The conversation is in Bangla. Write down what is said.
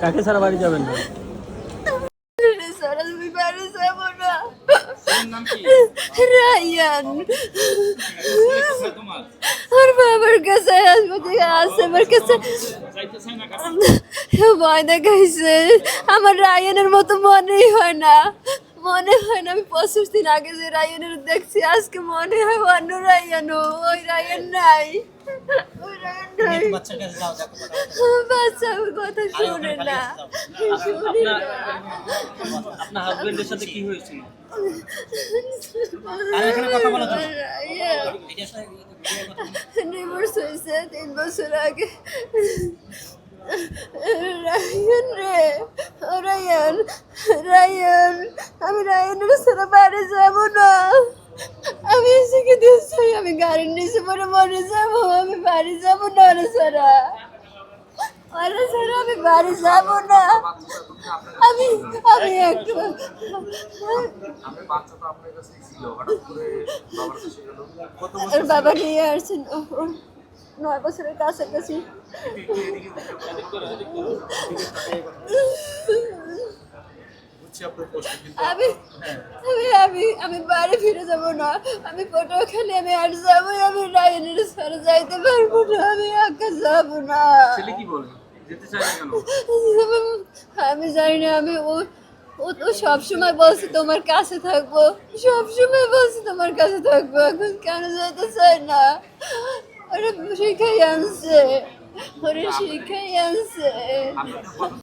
কাকে ছাড়া বাড়ি যাবেন না? বাবার কাছে হাসপাতালে আছে আমার কাছে। ভয় দেখাইছে আমার রায়ানের মতো মনেই হয় না। মনে হয় না, আমি পঁচিশ দিন আগে যে রায়ানের দেখছি, আজকে মনে হয় অন্য রায়ান ওই রায়ান নাই। বাচ্চার কথা শুনে না। শুনে না। আপনার হাজবেন্ডের সাথে কি হয়েছিল? সাথে। ডিভোর্স হয়েছে তিন বছর আগে। রায়ন রে ও রায়ন রায়ন আমি রায়নের সারা বাড়ি যাব গাড়ির নিচে পরে মরে যাব আমি বাড়ি যাব না ওরা সারা। ওরা সারা আমি বাড়ি যাব না। আমি আমি একটু ওর বাবা নিয়ে আসছেন নয় বছরের কাছাকাছি। বুঝছি আপনার কষ্ট কিন্তু আমি আমি আমি আমি বাড়ি ফিরে যাব না। আমি পটুয়াখালী আমি আর যাব আমি রায়নের সরে যাইতে পারব না আমি একা যাব না। ছেলে কি বলে? যেতে চায় না কেন? আমি জানি না আমি ও ও তো সবসময় বলছে তোমার কাছে থাকব। সবসময় বলছে তোমার কাছে থাকব এখন কেন যেতে চায় না? ওরা শিখাই আনছে। ওরা শিখাই আনছে।